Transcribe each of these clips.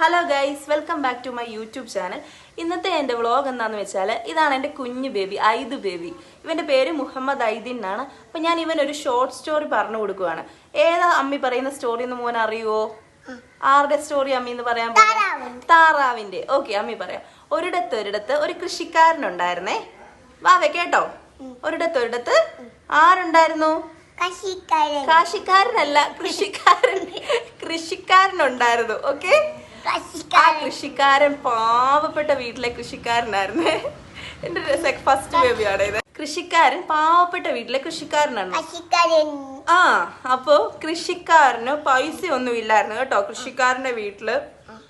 Hello guys welcome back to my YouTube channel ഇന്നത്തെ എന്റെ vlog എന്താന്ന് വെച്ചാൽ ഇതാണ് എന്റെ കുഞ്ഞു ബേബി ഐദ് ബേബി ഇവന്റെ പേര് മുഹമ്മദ് ഐദിൻ എന്നാണ്. അപ്പം ഞാൻ ഇവൻ ഒരു ഷോർട്ട് സ്റ്റോറി പറഞ്ഞു കൊടുക്കുവാണ്. ഏതാ അമ്മി പറയുന്ന സ്റ്റോറി എന്ന് മോൻ അറിയുവോ? ആരുടെ സ്റ്റോറി അമ്മി എന്ന് പറയാൻ? താറാവിന്റെ ഓക്കെ അമ്മി പറയാം. ഒരിടത്ത് ഒരിടത്ത് ഒരു കൃഷിക്കാരനുണ്ടായിരുന്നേ. വാവേ കേട്ടോ? ഒരിടത്ത് ഒരിടത്ത് ആരുണ്ടായിരുന്നു? കാശിക്കാരനല്ല കൃഷിക്കാരൻ. കൃഷിക്കാരനുണ്ടായിരുന്നു. ഓക്കെ ആ കൃഷിക്കാരൻ പാവപ്പെട്ട വീട്ടിലെ കൃഷിക്കാരനായിരുന്നേ. എന്റെ ഫസ്റ്റ് ബേബിയാണ് ഇത്. കൃഷിക്കാരൻ പാവപ്പെട്ട വീട്ടിലെ കൃഷിക്കാരനാണ്. ആ അപ്പോ കൃഷിക്കാരന് പൈസ ഒന്നും ഇല്ലായിരുന്നു കേട്ടോ. കൃഷിക്കാരന്റെ വീട്ടിൽ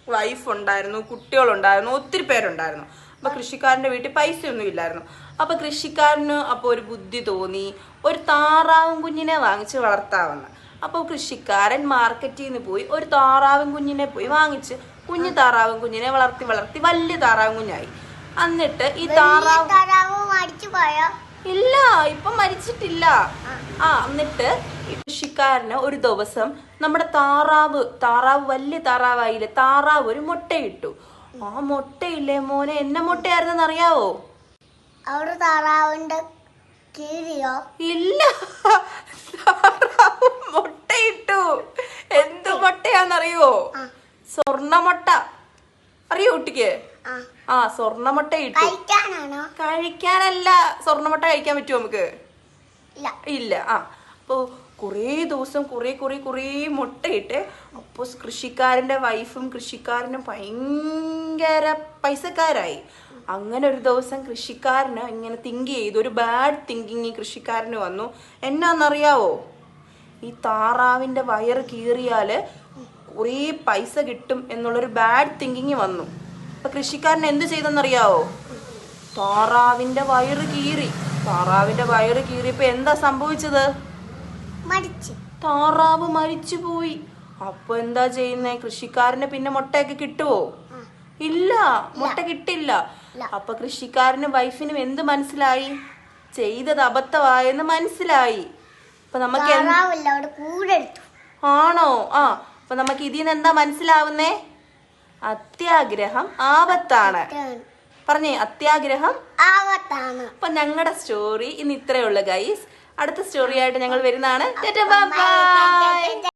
വൈഫ് ഉണ്ടായിരുന്നു കുട്ടികളുണ്ടായിരുന്നു ഒത്തിരി പേരുണ്ടായിരുന്നു. അപ്പൊ കൃഷിക്കാരന്റെ വീട്ടിൽ പൈസ ഒന്നും ഇല്ലായിരുന്നു. അപ്പൊ കൃഷിക്കാരന് അപ്പൊ ഒരു ബുദ്ധി തോന്നി ഒരു താറാവും കുഞ്ഞിനെ വാങ്ങിച്ച് വളർത്താമെന്ന്. അപ്പോൾ കൃഷിക്കാരൻ മാർക്കറ്റിൽ നിന്ന് പോയി ഒരു താറാവും കുഞ്ഞിനെ പോയി വാങ്ങിച്ച്. കുഞ്ഞു താറാവും കുഞ്ഞിനെ വളർത്തി വളർത്തി വലിയ താറാവും കുഞ്ഞായി. എന്നിട്ട് ഈ താറാവ് ഇല്ല ഇപ്പൊ മരിച്ചിട്ടില്ല. ആ. എന്നിട്ട് കൃഷിക്കാരന് ഒരു ദിവസം നമ്മുടെ താറാവ് താറാവ് വലിയ താറാവായില്ലേ താറാവ് ഒരു മുട്ടയിട്ടു. ആ മുട്ടയില്ലേ മോനെ എന്നെ മുട്ടയായിരുന്നെന്ന് അറിയാവോ? അവിടെ താറാവിന്റെ ഇല്ല താറാവ് മുട്ടയാന്നറിയോ ആ. അറിയോ കുട്ടിക്ക്? ആ. ആ ഇട്ടു. കഴിക്കാനല്ല സ്വർണമുട്ട കഴിക്കാൻ പറ്റുമോ നമുക്ക്? ഇല്ല. ആ. അപ്പോൾ കുറേ ദിവസം കുറേ കുറേ കുറേ മുട്ടയിട്ട് അപ്പോൾ കൃഷിക്കാരന്റെ വൈഫും കൃഷിക്കാരനും ഭയങ്കര പൈസക്കാരായി. അങ്ങനെ ഒരു ദിവസം കൃഷിക്കാരന് ഇങ്ങനെ തിങ്ക് ചെയ്തു. ഒരു ബാഡ് തിങ്കിങ് ഈ കൃഷിക്കാരന് വന്നു. എന്നാന്നറിയാവോ? ഈ താറാവിന്റെ വയറ് കീറിയാൽ കുറേ പൈസ കിട്ടും എന്നുള്ളൊരു ബാഡ് തിങ്കിങ് വന്നു. അപ്പൊ കൃഷിക്കാരൻ എന്ത് ചെയ്തെന്നറിയാവോ? താറാവിന്റെ വയറ് കീറി. താറാവിന്റെ വയറ് കീറിയപ്പോ എന്താ സംഭവിച്ചത്? മരിച്ചു. താറാവ് മരിച്ചുപോയി അപ്പൊ എന്താ ചെയ്യുന്നേ? കൃഷിക്കാരന് പിന്നെ മുട്ടയൊക്കെ കിട്ടുവോ? ഇല്ല. മുട്ട കിട്ടില്ല. അപ്പൊ കൃഷിക്കാരനും വൈഫിനും എന്ത് മനസ്സിലായി? ചെയ്തത് അബദ്ധമായെന്ന് മനസ്സിലായി. അപ്പൊ നമുക്ക് ആണോ? ആ. അപ്പൊ നമുക്ക് ഇതിൽ നിന്ന് എന്താ മനസ്സിലാവുന്നേ? അത്യാഗ്രഹം ആപത്താണ്. പറഞ്ഞേ അത്യാഗ്രഹം ആപത്താണ്. അപ്പൊ ഞങ്ങളുടെ സ്റ്റോറി ഇന്ന് ഇത്രയുള്ള ഗൈസ് അടുത്ത സ്റ്റോറി ആയിട്ട് ഞങ്ങൾ വരുന്നതാണ്.